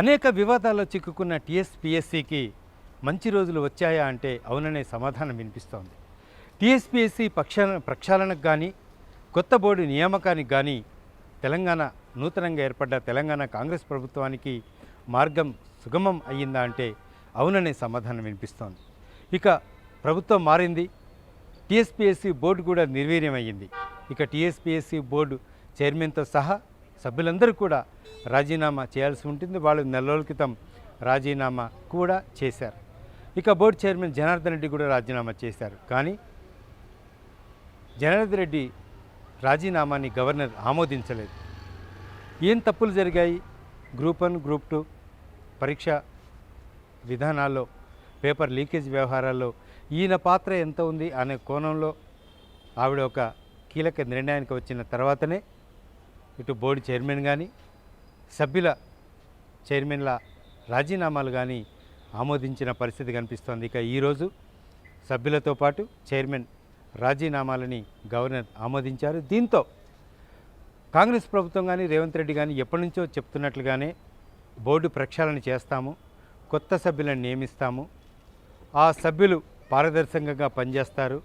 అనేక వివాదాల్లో చిక్కుకున్న టీఎస్పీఎస్సికి మంచి రోజులు వచ్చాయా అంటే అవుననే సమాధానం వినిపిస్తోంది. టీఎస్పీఎస్సి పక్ష ప్రక్షాళనకు కానీ కొత్త బోర్డు నియామకానికి కానీ తెలంగాణ నూతనంగా ఏర్పడ్డ తెలంగాణ కాంగ్రెస్ ప్రభుత్వానికి మార్గం సుగమం అయ్యిందా అంటే అవుననే సమాధానం వినిపిస్తోంది. ఇక ప్రభుత్వం మారింది. టీఎస్పీఎస్సి బోర్డు కూడా నిర్వీర్యమయ్యింది. ఇక టీఎస్పీఎస్సి బోర్డు చైర్మన్తో సహా సభ్యులందరూ కూడా రాజీనామా చేయాల్సి ఉంటుంది. వాళ్ళు నెల రోజుల క్రితం రాజీనామా కూడా చేశారు. ఇక బోర్డు చైర్మన్ జనార్దన్ రెడ్డి కూడా రాజీనామా చేశారు. కానీ జనార్దన్ రెడ్డి రాజీనామాని గవర్నర్ ఆమోదించలేదు. ఏం తప్పులు జరిగాయి? గ్రూప్ వన్ గ్రూప్ టూ పరీక్ష విధానాల్లో పేపర్ లీకేజ్ వ్యవహారాల్లో ఈయన పాత్ర ఎంత ఉంది అనే కోణంలో ఆవిడ ఒక కీలక నిర్ణయానికి వచ్చిన తర్వాతనే ఇటు బోర్డు చైర్మన్ కానీ సభ్యుల చైర్మన్ల రాజీనామాలు కానీ ఆమోదించిన పరిస్థితి కనిపిస్తోంది. ఇక ఈరోజు సభ్యులతో పాటు చైర్మన్ రాజీనామాలని గవర్నర్ ఆమోదించారు. దీంతో కాంగ్రెస్ ప్రభుత్వం కానీ రేవంత్ రెడ్డి కానీ ఎప్పటి నుంచో చెప్తున్నట్లుగానే బోర్డు ప్రక్షాళన చేస్తాము కొత్త సభ్యులను నియమిస్తాము ఆ సభ్యులు పారదర్శకంగా పనిచేస్తారు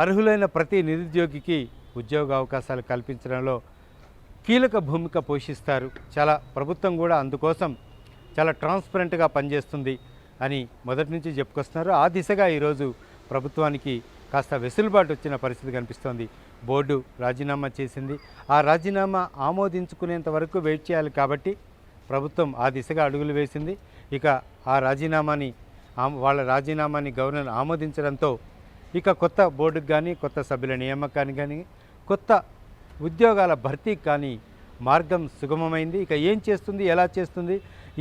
అర్హులైన ప్రతి నిరుద్యోగికి ఉద్యోగ అవకాశాలు కల్పించడంలో కీలక భూమిక పోషిస్తారు. చాలా ప్రభుత్వం కూడా అందుకోసం చాలా ట్రాన్స్పరెంట్గా పనిచేస్తుంది అని మొదటి నుంచి చెప్పుకొస్తున్నారు. ఆ దిశగా ఈరోజు ప్రభుత్వానికి కాస్త వెసులుబాటు వచ్చిన పరిస్థితి కనిపిస్తోంది. బోర్డు రాజీనామా చేసింది. ఆ రాజీనామా ఆమోదించుకునేంత వరకు వెయిట్ చేయాలి కాబట్టి ప్రభుత్వం ఆ దిశగా అడుగులు వేసింది. ఇక ఆ రాజీనామాని వాళ్ళ రాజీనామాని గవర్నర్ ఆమోదించడంతో ఇక కొత్త బోర్డుకు కానీ కొత్త సభ్యుల నియామకానికి కానీ కొత్త ఉద్యోగాల భర్తీకి కానీ మార్గం సుగమమైంది. ఇక ఏం చేస్తుంది? ఎలా చేస్తుంది?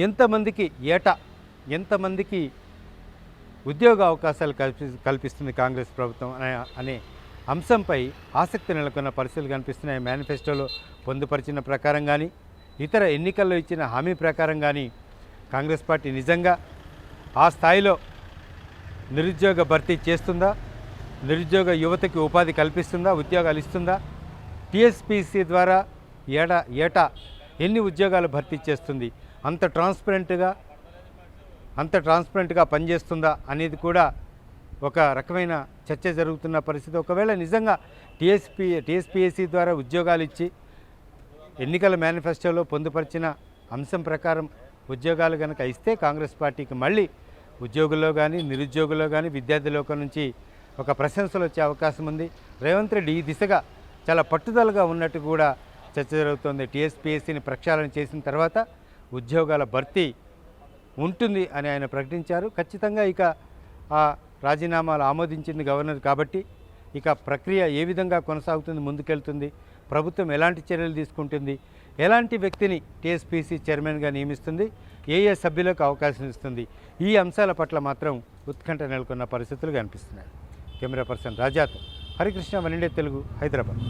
ఎంతమందికి ఏటా ఎంతమందికి ఉద్యోగ అవకాశాలు కల్పి కల్పిస్తుంది కాంగ్రెస్ ప్రభుత్వం అనే అనే అంశంపై ఆసక్తి నెలకొన్న పరిస్థితులు కనిపిస్తున్నాయి. మేనిఫెస్టోలో పొందుపరిచిన ప్రకారం కానీ ఇతర ఎన్నికల్లో ఇచ్చిన హామీ ప్రకారం కానీ కాంగ్రెస్ పార్టీ నిజంగా ఆ స్థాయిలో నిరుద్యోగ భర్తీ చేస్తుందా? నిరుద్యోగ యువతకి ఉపాధి కల్పిస్తుందా? ఉద్యోగాలు ఇస్తుందా? టీఎస్పీసీ ద్వారా ఏటా ఏటా ఎన్ని ఉద్యోగాలు భర్తీ చేస్తుంది? అంత ట్రాన్స్పరెంట్గా అంత ట్రాన్స్పరెంట్గా పనిచేస్తుందా అనేది కూడా ఒక రకమైన చర్చ జరుగుతున్న పరిస్థితి. ఒకవేళ నిజంగా టీఎస్పీ టీఎస్పీఎస్సీ ద్వారా ఉద్యోగాలు ఇచ్చి ఎన్నికల మేనిఫెస్టోలో పొందుపరిచిన అంశం ప్రకారం ఉద్యోగాలు కనుక ఇస్తే కాంగ్రెస్ పార్టీకి మళ్ళీ ఉద్యోగుల్లో కానీ నిరుద్యోగుల్లో కానీ విద్యార్థి లోకం నుంచి ఒక ప్రశంసలు వచ్చే అవకాశం ఉంది. రేవంత్ రెడ్డి ఈ దిశగా చాలా పట్టుదలగా ఉన్నట్టు కూడా చర్చ జరుగుతోంది. టీఎస్పీఎస్సీని ప్రక్షాళన చేసిన తర్వాత ఉద్యోగాల భర్తీ ఉంటుంది అని ఆయన ప్రకటించారు. ఖచ్చితంగా ఇక ఆ రాజీనామాలు ఆమోదించింది గవర్నర్ కాబట్టి ఇక ప్రక్రియ ఏ విధంగా కొనసాగుతుంది ముందుకెళ్తుంది ప్రభుత్వం ఎలాంటి చర్యలు తీసుకుంటుంది ఎలాంటి వ్యక్తిని టీఎస్పీసీ చైర్మన్గా నియమిస్తుంది ఏ ఏ సభ్యులకు అవకాశం ఇస్తుంది ఈ అంశాల పట్ల మాత్రం ఉత్కంఠ నెలకొన్న పరిస్థితులు కనిపిస్తున్నాయి. Camera person Rajat Harikrishna one India Telugu Hyderabad.